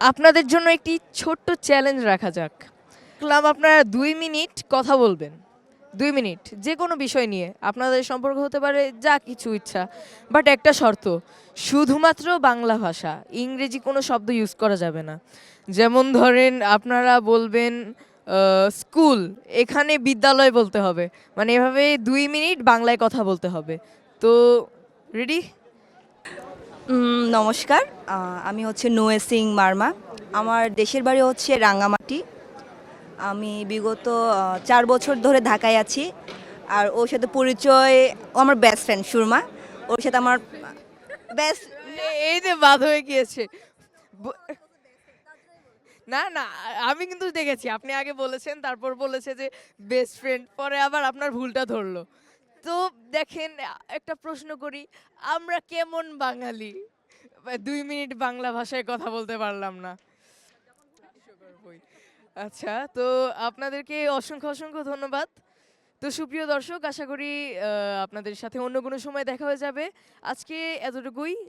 আপনাদের জন্য একটি ছোট্ট চ্যালেঞ্জ রাখা যাক। ক্লাব আপনারা দুই মিনিট কথা বলবেন। দুই মিনিট, যে কোনো বিষয় নিয়ে। আপনাদের সম্পর্ক হতে পারে যা কিছু ইচ্ছা বাট একটা শর্ত, শুধুমাত্র বাংলা ভাষা, ইংরেজি কোনো শব্দ ইউজ করা যাবে না। যেমন ধরেন, আপনারা বলবেন স্কুল এখানে বিদ্যালয় বলতে হবে। মানে এভাবে দুই মিনিট বাংলায় কথা বলতে হবে। তো রেডি নমস্কার। আমি হচ্ছে নোয়ে সিং মার্মা। আমার দেশের বাড়ি হচ্ছে রাঙ্গামাটি। আমি বিগত চার বছর ধরে ঢাকায় আছি। আর ওর সাথে পরিচয়, ও আমার বেস্ট ফ্রেন্ড সুরমা। ওর সাথে আমার এই যে বাদ হয়ে গিয়েছে। না না, আমি কিন্তু দেখেছি। আপনি আগে বলেছেন, তারপর বলেছে যে বেস্ট ফ্রেন্ড পরে আবার আপনার ভুলটা ধরলো। তো দেখেন, একটা প্রশ্ন করি, আমরা কেমন বাঙালি? দুই মিনিট বাংলা ভাষায় কথা বলতে পারলাম না। আচ্ছা তো আপনাদেরকে অসংখ্য অসংখ্য ধন্যবাদ। তো সুপ্রিয় দর্শক, আশা করি আপনাদের সাথে অন্য কোনো সময় দেখা হয়ে যাবে। আজকে এতটুকুই।